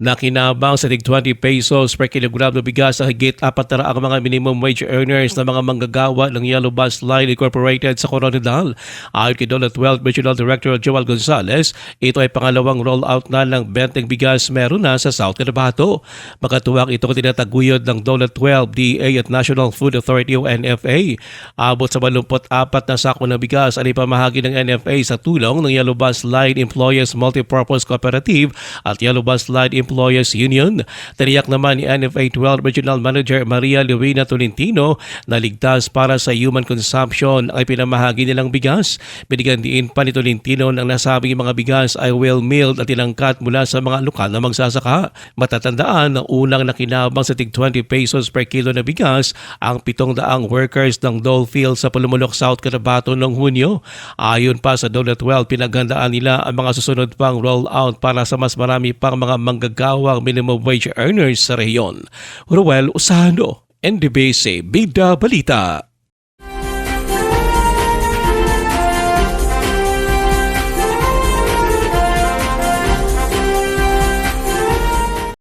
Nakinabang sa tig 20 pesos per kilogram na bigas sa higit apat na ang mga minimum wage earners na mga manggagawa ng Yellow Bus Line Incorporated sa Coronadal. Ayon kay Dole 12 Regional Director Joel Gonzalez, ito ay pangalawang rollout na ng benteng bigas meron na sa South Cotabato. Makatuwang ito tinataguyod ng Dole 12, DA at National Food Authority o NFA. Abot sa 84 na sako ng bigas ang ipamahagi ng NFA sa tulong ng Yellow Bus Line Employees Multipurpose Cooperative at Yellow Bus Line Employees Union. Tiniyak naman ni NFA 12 Regional Manager Maria Luina Tolentino na ligtas para sa human consumption ay pinamahagi nilang bigas. Binigyan din pa ni Tolentino ng nasabing mga bigas ay well milled at tinangkat mula sa mga lokal na magsasaka. Matatandaan na unang nakinabang sa tig 20 pesos per kilo na bigas ang 700 workers ng Dole Field sa Pulumulok, South Cotabato noong Hunyo. Ayon pa sa Dole 12, pinaghandaan nila ang mga susunod pang rollout para sa mas marami pang mga manggagawang minimum wage earners sa rehiyon. Ruel Usano, NDBC, Bida Balita.